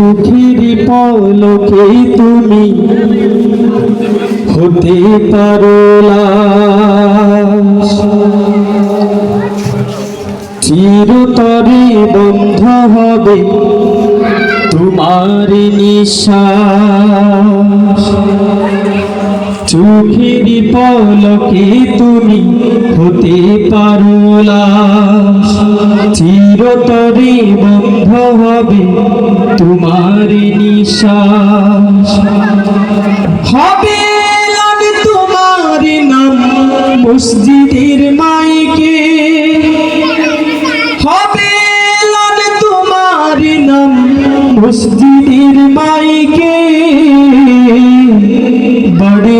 চোখের পলকে তুমি হতে পারো। চিরতরে বন্ধ হবে তোমার নিঃশ্বাস চোখের পলকে তুমি হতে পারো। চিরতরে বন্ধ হবে তোমার নিঃশ্বাস। হবে তোমার নাম মসজিদের মাইকে। হবে তোমার নাম মসজিদের মাইকে।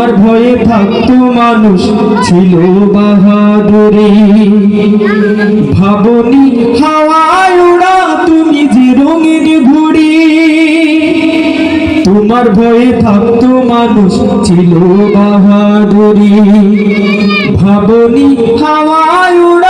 তোমার ভয়ে থাকতো মানুষ ছিল বাহাদুরি। ভাবনি হাওয়ায় উড়া তুমি যে রঙের ঘুড়ি। তোমার ভয়ে থাকতো মানুষ ছিল বাহাদুরি। ভাবনি হাওয়ায় উড়া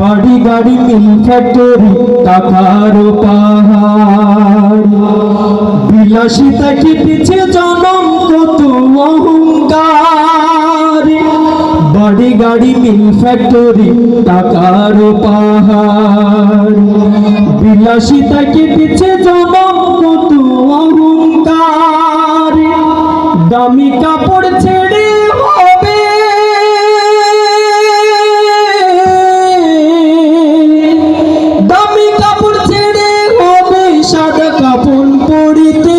বাড়ি গাড়ি মিল ফ্যাক্টরি টাকার বিলাসিতা কেটেছে জনম কত অহংকার। বাড়ি গাড়ি মিল ফ্যাক্টরি টাকার পাহাড়। বিলাসিতা কেটেছে জনম কত অহংকার। দামি কাপড় favorito.